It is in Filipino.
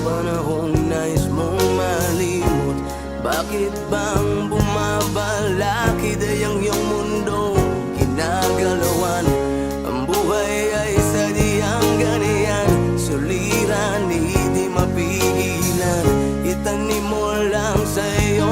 panahong nais mong malimot. Bakit bang bumabalakid ay ang iyong mundo? Ginagalawan Ang buhay ay sadyang ganyan Suliran, hindi mapigilan. Itanim mo lang sa iyo